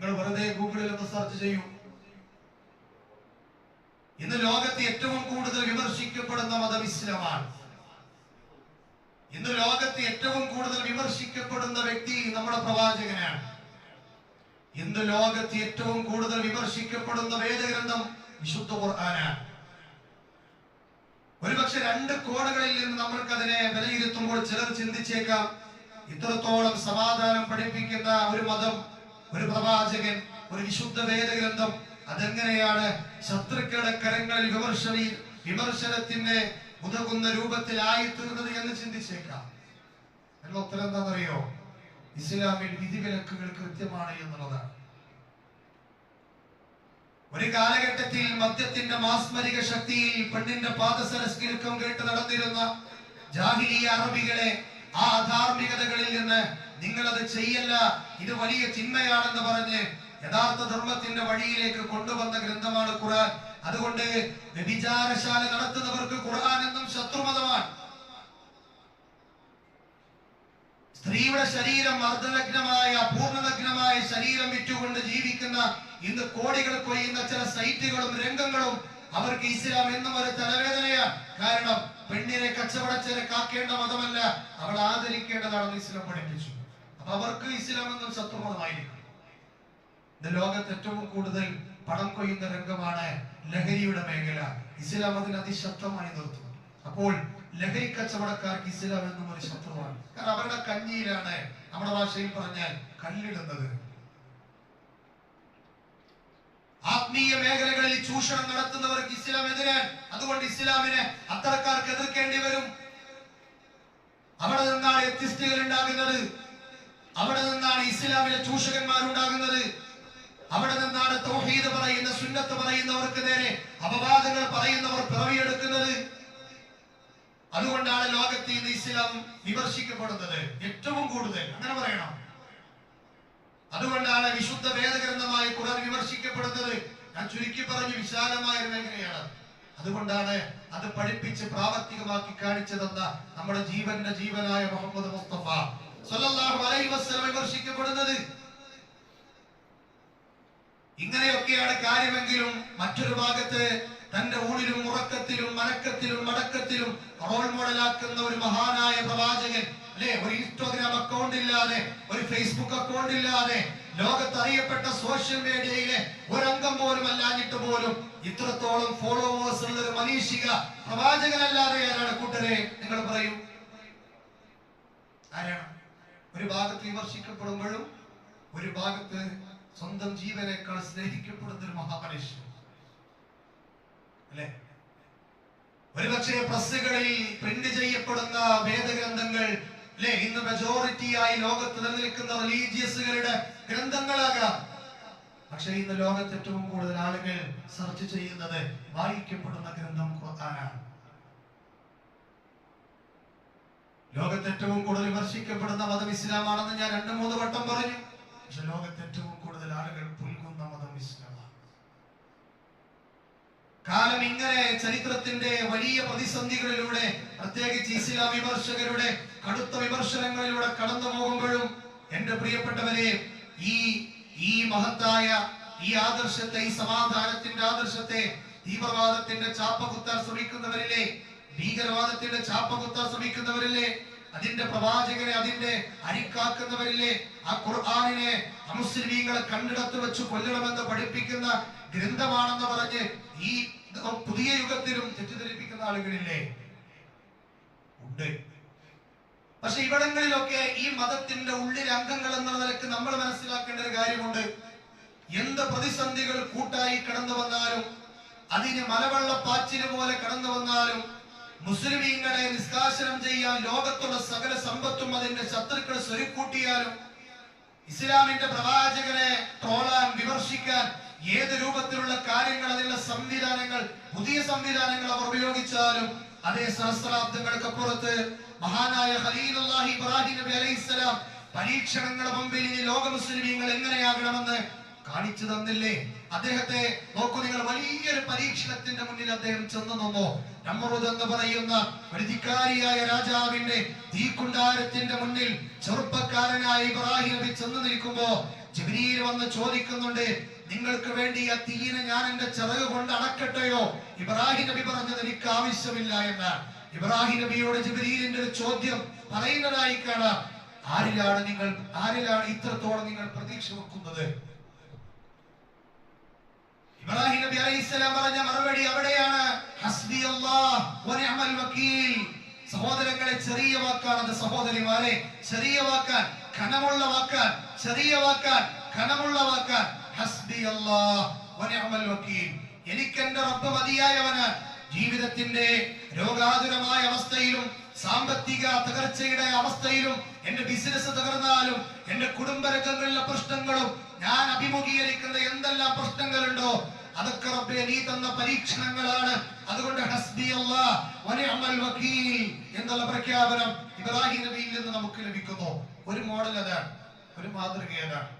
നിങ്ങൾ വെറുതെ ഗൂഗിളിൽ ഒന്ന് സെർച്ച് ചെയ്യൂ. ഇന്ന് ലോകത്ത് ഏറ്റവും കൂടുതൽ വിമർശിക്കപ്പെടുന്ന മതം ഇസ്ലാമാണ്. ഇന്ന് ലോകത്ത് ഏറ്റവും കൂടുതൽ വിമർശിക്കപ്പെടുന്ന വ്യക്തി നമ്മുടെ പ്രവാചകനാണ്. ഇന്ന് ലോകത്ത് ഏറ്റവും കൂടുതൽ വിമർശിക്കപ്പെടുന്ന വേദഗ്രന്ഥം വിശുദ്ധ ഖുർആനാണ്. ഒരുപക്ഷെ രണ്ട് കോണുകളിൽ നിന്ന് നമ്മൾക്ക് അതിനെ വിലയിരുത്തുമ്പോൾ ചിലർ ചിന്തിച്ചേക്കാം ഇത്രത്തോളം സമാധാനം പഠിപ്പിക്കുന്ന ഒരു മതം ഒരു പ്രവാചകൻ ഒരു വിശുദ്ധ വേദഗ്രന്ഥം അതെങ്ങനെയാണ് ശത്രുക്കളുടെ കരങ്ങളിൽ വിമർശന വിമർശനത്തിന്റെ ഉതകുന്ന രൂപത്തിൽ തീർന്നത് എന്ന് ചിന്തിച്ചേക്കാം. എന്നുള്ള ഉത്തരം എന്താണെന്നറിയോ? ഇസ്ലാമിൽ വിധിവിലക്കുകൾ കൃത്യമാണ് എന്നുള്ളതാണ്. ഒരു കാലഘട്ടത്തിൽ മദ്യത്തിന്റെ മാസ്മരിക ശക്തിയിൽ പെണ്ണിന്റെ പാദസരസ്കിൽക്കം കേട്ട് നടന്നിരുന്ന ജാഹിലി അറബികളെ ആ അധാർമികതകളിൽ നിന്ന് നിങ്ങൾ അത് ചെയ്യല്ല ഇത് വലിയ ചിന്മയാണെന്ന് പറഞ്ഞ് യഥാർത്ഥ ധർമ്മത്തിന്റെ വഴിയിലേക്ക് കൊണ്ടുവന്ന ഗ്രന്ഥമാണ് ഖുർആൻ. അതുകൊണ്ട് വ്യഭിചാരശാല നടത്തുന്നവർക്ക് ഖുർആൻ എന്നും ശത്രുമതമാണ്. സ്ത്രീയുടെ ശരീരം അർദ്ധനഗ്നമായ പൂർണനഗ്നമായ ശരീരം വിറ്റുകൊണ്ട് ജീവിക്കുന്ന ഇന്ന് കോടികൾ കൊയ്യുന്ന ചില സൈറ്റുകളും രംഗങ്ങളും അവർക്ക് ഇസ്ലാം എന്നും ഒരു തലവേദനയാണ്. കാരണം പെണ്ണിനെ കച്ചവടച്ചരെ കാക്കേണ്ട മതമല്ല. അവൾ ആദരിക്കേണ്ടതാണെന്ന് ഇസ്ലാം പഠിപ്പിച്ചു. അപ്പൊ അവർക്ക് ഇസ്ലാം എന്നും ശത്രുമതമായിരിക്കും. ലോകത്ത് ഏറ്റവും കൂടുതൽ പണം കൊയ്യുന്ന രംഗമാണ് ലഹരിയുടെ മേഖല. ഇസ്ലാം അതിന് അതിശക്തമായി നിർത്തുന്നു അപ്പോൾ ലഹരി കച്ചവടക്കാർക്ക് ഇസ്ലാം എന്നും ഒരു ശത്രുവാണ്. കാരണം അവരുടെ കഞ്ഞിയിലാണ് നമ്മുടെ ഭാഷയിൽ പറഞ്ഞാൽ കല്ലിടുന്നത്. ആത്മീയ മേഖലകളിൽ ചൂഷണം നടത്തുന്നവർക്ക് ഇസ്ലാം എതിരാൻ അതുകൊണ്ട് ഇസ്ലാമിനെ അത്തരക്കാർക്ക് എതിർക്കേണ്ടി വരും. അവിടെ നിന്നാണ് എത്തിസ്റ്റുകൾ ഉണ്ടാകുന്നത്. അവിടെ നിന്നാണ് ഇസ്ലാമിലെ ചൂഷകന്മാർ ഉണ്ടാകുന്നത്. അവിടെ നിന്നാണ് തൗഹീദ് പറയുന്ന സുന്നത്ത് പറയുന്നവർക്ക് നേരെ അപവാദങ്ങൾ പറയുന്നവർ പിറവിയെടുക്കുന്നത്. അതുകൊണ്ടാണ് ലോകത്ത് ഇന്ന് ഇസ്ലാം വിമർശിക്കപ്പെടുന്നത്. ഏറ്റവും കൂടുതൽ. അങ്ങനെ പറയണം. അതുകൊണ്ടാണ് വിശുദ്ധ വേദഗ്രന്ഥമായി ഖുർആൻ വിമർശിക്കപ്പെടുന്നത്. ഞാൻ ചുരുക്കി പറഞ്ഞു വിശാലമായ ഒരു മേഖലയാണ്. അതുകൊണ്ടാണ് അത് പഠിപ്പിച്ച് പ്രാവർത്തികമാക്കി കാണിച്ചു തന്ന നമ്മുടെ ജീവന്റെ ജീവനായ മുഹമ്മദ് മുസ്തഫ സല്ലല്ലാഹു അലൈഹി വസല്ലം വിമർശിക്കപ്പെടുന്നത്. ഇങ്ങനെയൊക്കെയാണ് കാര്യമെങ്കിലും മറ്റൊരു ഭാഗത്ത് തന്റെ ഊണിലും ഉറക്കത്തിലും മലക്കത്തിലും മടക്കത്തിലും റോൾ മോഡലാക്കുന്ന ഒരു മഹാനായ പ്രവാചകൻ അല്ലെ? ഒരു ഇൻസ്റ്റാഗ്രാം അക്കൗണ്ട് ഇല്ലാതെ ഒരു ഫേസ്ബുക്ക് അക്കൗണ്ട് ഇല്ലാതെ ലോകത്ത് അറിയപ്പെട്ട സോഷ്യൽ മീഡിയയിലെ ഒരംഗം പോലും അല്ലാഞ്ഞിട്ട് പോലും ഇത്രത്തോളം ഫോളോവേഴ്സ് ഉള്ള ഒരു മനീഷിക പ്രവാചകനല്ലാതെ ആരാണ്? കൂട്ടരെ നിങ്ങൾ പറയൂ. ആരാണ്? ഒരു ഭാഗത്ത് വിമർശിക്കപ്പെടുമ്പോഴും ഒരു ഭാഗത്ത് സ്വന്തം ജീവനേക്കാൾ സ്നേഹിക്കപ്പെടുന്ന ഒരു മഹാമനുഷ്യൻ. അല്ലെ? ഒരുപക്ഷെ പ്രസ്സുകളിൽ പ്രിന്റ് ചെയ്യപ്പെടുന്ന വേദഗ്രന്ഥങ്ങൾ അല്ലെ? ഇന്ന് മെജോറിറ്റി ആയി ലോകത്ത് നിലനിൽക്കുന്ന റിലീജിയസുകളുടെ ഗ്രന്ഥങ്ങളാകാം. പക്ഷെ ഇന്ന് ലോകത്ത് ഏറ്റവും കൂടുതൽ ആളുകൾ സെർച്ച് ചെയ്യുന്നത് വായിക്കപ്പെടുന്ന ഗ്രന്ഥം ഖുർആനാണ്. ലോകത്ത് ഏറ്റവും കൂടുതൽ വിമർശിക്കപ്പെടുന്ന മതം ഇസ്ലാമാണെന്ന് ഞാൻ രണ്ടു മൂന്ന് വട്ടം പറഞ്ഞു. പക്ഷെ ലോകത്ത് ഏറ്റവും കൂടുതൽ ആളുകൾ പുൽകുന്ന മതം ഇസ്ലാമാണ്. കാലം ഇങ്ങനെ ചരിത്രത്തിന്റെ വലിയ പ്രതിസന്ധികളിലൂടെ പ്രത്യേകിച്ച് ഇസ്ലാം വിമർശകരുടെ കടുത്ത വിമർശനങ്ങളിലൂടെ കടന്നു പോകുമ്പോഴും എന്റെ പ്രിയപ്പെട്ടവരെ ഈ ഈ മഹത്തായ ഈ ആദർശത്തെ ഈ സമാധാനത്തിന്റെ ആദർശത്തെ തീവ്രവാദത്തിന്റെ ചാപ്പ കുത്താൻ ശ്രമിക്കുന്നവരില്ലേ? ഭീകരവാദത്തിന്റെ ചാപ്പ കുത്താൻ ശ്രമിക്കുന്നവരില്ലേ? അതിന്റെ പ്രവാചകനെ അതിന്റെ അരിക്കാക്കുന്നവരില്ലേ? ആ ഖുർആാനിനെ അമുസ്ലിമീങ്ങളെ കണ്ടിടത്ത് വെച്ച് കൊല്ലണമെന്ന് പഠിപ്പിക്കുന്ന ഗ്രന്ഥമാണെന്ന് പറഞ്ഞ് ഈ പുതിയ യുഗത്തിലും തെറ്റിദ്ധരിപ്പിക്കുന്ന ആളുകളില്ലേ? ഉണ്ട്. പക്ഷെ ഇവിടങ്ങളിലൊക്കെ ഈ മതത്തിന്റെ ഉള്ളിൽ അംഗങ്ങൾ എന്നുള്ള നിലയ്ക്ക് നമ്മൾ മനസ്സിലാക്കേണ്ട ഒരു കാര്യമുണ്ട്. എന്ത് പ്രതിസന്ധികൾ കൂട്ടായി കടന്നു വന്നാലും അതിന് മലവെള്ളപ്പാച്ചിന് പോലെ കടന്നു വന്നാലും മുസ്ലിമീങ്ങളെ നിഷ്കാശനം ചെയ്യാൻ ലോകത്തുള്ള സകല സമ്പത്തും അതിന്റെ ശത്രുക്കൾ സ്വരുക്കൂട്ടിയാലും ഇസ്ലാമിന്റെ പ്രവാചകനെ ട്രോളാൻ വിമർശിക്കാൻ ഏത് രൂപത്തിലുള്ള കാര്യങ്ങൾ അതിനുള്ള പുതിയ സംവിധാനങ്ങൾ അവർ ഉപയോഗിച്ചാലും അതേ സഹസ്രാബ്ദങ്ങൾക്കപ്പുറത്ത് മഹാനായ ഖലീലുല്ലാഹി ഇബ്രാഹിം നബി അലൈഹിസ്സലാം പരീക്ഷണങ്ങളുടെ മുമ്പിൽ ഇനി ലോക മുസ്ലിമീങ്ങൾ എങ്ങനെയാകണമെന്ന് കാണിച്ചു തന്നില്ലേ? അദ്ദേഹത്തെ നോക്കൂ നിങ്ങൾ വലിയൊരു പരീക്ഷണത്തിന്റെ മുന്നിൽ അദ്ദേഹം ചെന്നു നിന്നു. നമ്രൂദ് എന്ന് പറയുന്ന ഒരു ധിക്കാരിയായ രാജാവിന്റെ തീക്കുണ്ടാരത്തിന്റെ മുന്നിൽ ചെറുപ്പക്കാരനായ ഇബ്രാഹിം നബി ചെന്ന് നിൽക്കുമ്പോ ജിബ്രീൽ വന്ന് ചോദിക്കുന്നുണ്ട് നിങ്ങൾക്ക് വേണ്ടി ആ തീനെ ഞാൻ എന്റെ ചിറക് കൊണ്ട് അടക്കട്ടെയോ ഇബ്രാഹിം നബി പറഞ്ഞത് എനിക്ക് ആവശ്യമില്ല എന്ന്. ഇബ്രാഹിം നബിയോട് ജിബ്രീലിന്റെ ഒരു ചോദ്യം പറയുന്നതായി കാണാം. ആരിലാണ് നിങ്ങൾ ആരിലാണ് ഇത്രത്തോളം നിങ്ങൾ പ്രതീക്ഷ വെക്കുന്നത്? ഇബ്രാഹിം നബി അലൈഹിസ്സലാം പറഞ്ഞ മറുപടി അവിടെയാണ്. ഹസ്ബി അല്ലാഹ് വനിഅമൽ വക്കീൽ. സഹോദരങ്ങളെ ചെറിയ വാക്കാണ് അത് സഹോദരിമാരെ. ചെറിയ വാക്കാൻ കനമുള്ള വാക്കാൻ ചെറിയ വാക്കാൻ കനമുള്ള വാക്കാൻ ഹസ്ബി അല്ലാഹ് വനിഅമൽ വക്കീൽ. എനിക്ക് എന്റെ റബ്ബ് മതിയായവനാണ് ജീവിതത്തിന്റെ രോഗാതുരമായ അവസ്ഥയിലും സാമ്പത്തിക തകർച്ചയുടെ അവസ്ഥയിലും എന്റെ ബിസിനസ് തകർന്നാലും എന്റെ കുടുംബരംഗങ്ങളിലെ പ്രശ്നങ്ങളും ഞാൻ അഭിമുഖീകരിക്കുന്ന എന്തെല്ലാം പ്രശ്നങ്ങളുണ്ടോ അതൊക്കെ റബ്ബെ നീ തന്ന പരീക്ഷണങ്ങളാണ്. അതുകൊണ്ട് ഹസ്ബി അല്ലാഹ് വനിഅമൽ വക്കീൽ എന്നുള്ള പ്രഖ്യാപനം ഇബ്രാഹിം നബിയിൽ നിന്ന് നമുക്ക് ലഭിക്കുന്നു. ഒരു മോഡൽ അതാണ് ഒരു മാതൃക അതാണ്